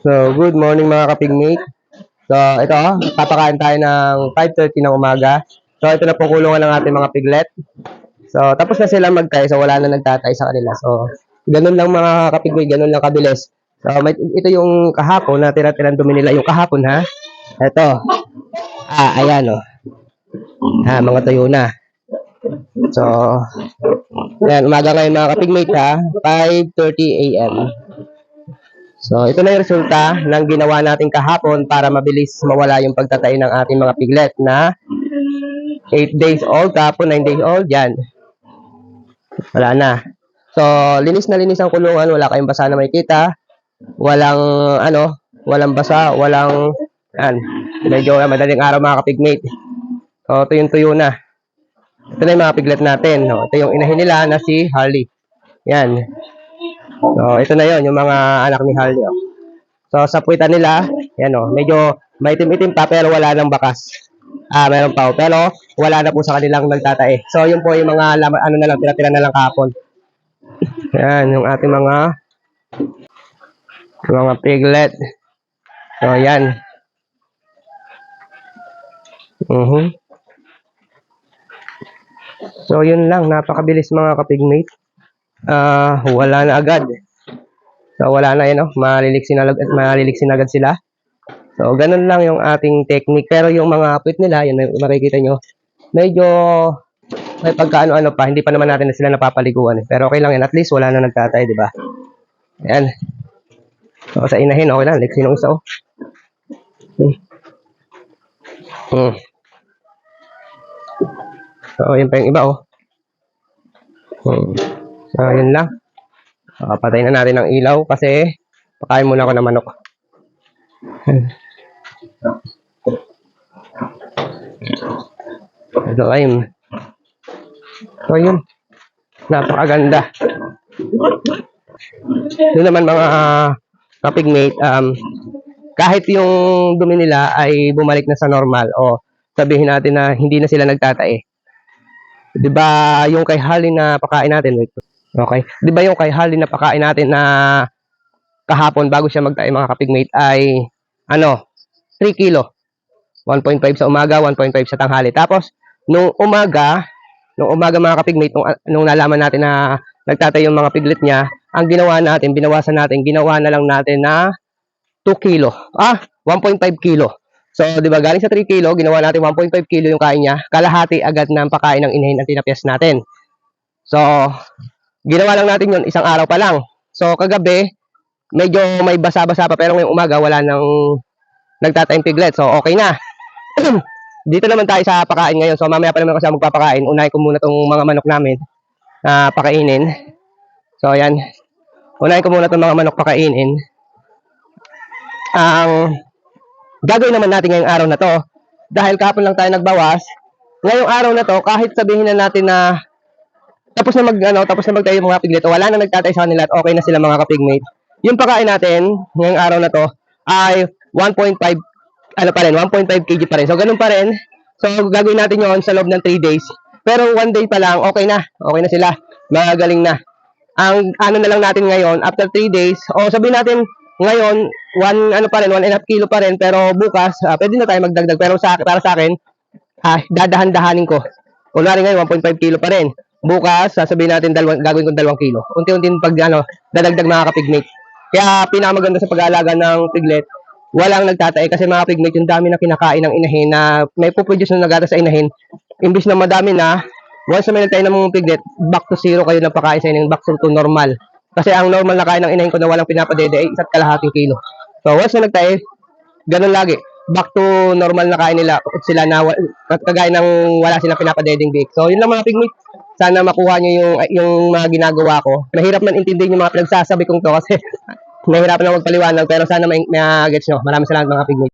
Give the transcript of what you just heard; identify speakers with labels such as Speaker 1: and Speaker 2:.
Speaker 1: So, good morning mga kapigmate. So, ito, papakain tayo ng 5.30 ng umaga. So, ito na po kulungan ng ating mga piglet. So, tapos na sila magtay, so wala na nagtatay sa kanila. So, ganun lang mga kapigmate, ganun lang kabilis. So, may, ito yung kahapon na tira-tirang dumi nila. Yung kahapon, ha? Ito. Ah, ayan, oh. Ah, mga tuyo na. So, yan, umaga ngayon mga kapigmate, ha? 5.30 a.m. So, ito na yung resulta ng ginawa natin kahapon para mabilis mawala yung pagtatay ng ating mga piglet na 8 days old, kahapon 9 days old, yan. Wala na. So, linis na linis ang kulungan, wala kayong basa na makikita. Walang, ano, walang basa, walang, yan. Medyo madaling araw mga kapigmate. So, ito yung tuyo na. Ito na yung mga piglet natin. No? Ito yung inahin nila na si Harley. Yan. So, ito na yon yung mga anak ni Harley. Oh. So, sa puwitan nila, yan oh, medyo maitim-itim pa pero wala nang bakas. Ah, meron pa oh, pero wala na po sa kanilang nagtatae. So, yun po yung mga ano na lang, tira-tira na lang kahapon. Yan, yung ating mga yung mga piglet. So, yan. Mhm. So, yun lang. Napakabilis mga kapigmate ah wala na agad. So, wala na yun, oh. Maliliksin, agad, maliliksin agad sila. So, ganun lang yung ating technique. Pero yung mga puwit nila, yun, makikita nyo, medyo may pagkaano-ano pa. Hindi pa naman natin na sila napapaliguan. Eh. Pero okay lang yan. At least wala na nagtatay, di ba? Ayan. So, sa inahin, okay lang. Liksin yung isa, oh. Hmm. Hmm. So, yun pa yung iba, oh. Hmm. So, yun lang. Uh, patay na natin ang ilaw kasi pakain muna ako ng manok. Ito ayun. So, yun. Napakaganda. Yun naman mga kapigmate, um, kahit yung dumi nila ay bumalik na sa normal o sabihin natin na hindi na sila nagtatae. 'Di ba yung kay Harley na pakain natin, wait. Okay. 'Di ba yung kay Harley na pakain natin na kahapon bago siya magtae mga kapigmate ay ano, 3 kilo. 1.5 sa umaga, 1.5 sa tanghali. Tapos nung umaga, nung umaga mga kapigmate, nung, nung nalaman natin na nagtatay yung mga piglet niya, ang ginawa natin, binawasan natin, ginawa na lang natin na 2 kilo. Ah, 1.5 kilo. So, di ba, galing sa 3 kilo, ginawa natin 1.5 kilo yung kain niya. Kalahati agad ng pakain ng inahin ang tinapyas natin. So, ginawa lang natin yun isang araw pa lang. So, kagabi, medyo may basa-basa pa, pero ngayong umaga, wala nang nagtatayong piglet. So, okay na. Dito naman tayo sa pakain ngayon. So, mamaya pa naman kasi ako magpapakain. Unahin ko muna tong mga manok namin na pakainin. So, ayan. Unahin ko muna tong mga manok pakainin. Ang gagawin naman natin ngayong araw na to, dahil kahapon lang tayo nagbawas, ngayong araw na to, kahit sabihin na natin na tapos na mag ano, tapos na magtayo mga piglet, wala na nagtatay sa kanila at okay na sila mga kapigmate. Yung pagkain natin ngayong araw na to ay 1.5 ano pa rin, 1.5 kg pa rin. So ganun pa rin. So gagawin natin yon sa loob ng 3 days. Pero one day pa lang, okay na. Okay na sila. Magagaling na. Ang ano na lang natin ngayon, after 3 days, o sabihin natin ngayon, one ano pa rin, one and a half kilo pa rin, pero bukas, ah, pwede na tayo magdagdag. Pero sa, para sa akin, ah, dadahan-dahanin ko. Kunwari ngayon, 1.5 kilo pa rin. Bukas, sasabihin natin dalawang, gagawin ko dalawang kilo. Unti-unti pag ano, dadagdag mga kapigmate. Kaya pinakamaganda sa pag-aalaga ng piglet, walang nagtatae kasi mga pigmate, yung dami na kinakain ng inahin na may puproduce na nagata sa inahin. Imbis na madami na, once na may nagtae ng piglet, back to zero kayo na pakain sa inahin, back to normal. Kasi ang normal na kain ng inahin ko na walang pinapadede ay isa't kalahating kilo. So once na nagtae, ganun lagi. Back to normal na kain nila sila na kagaya ng wala silang pinapadeding bake. So yun lang mga pigmate. Sana makuha nyo yung, yung mga ginagawa ko. Nahirap man intindihin yung mga pinagsasabi kong to kasi nahirapan na magpaliwanag pero sana may, may gets nyo. Maraming salamat mga pigmate.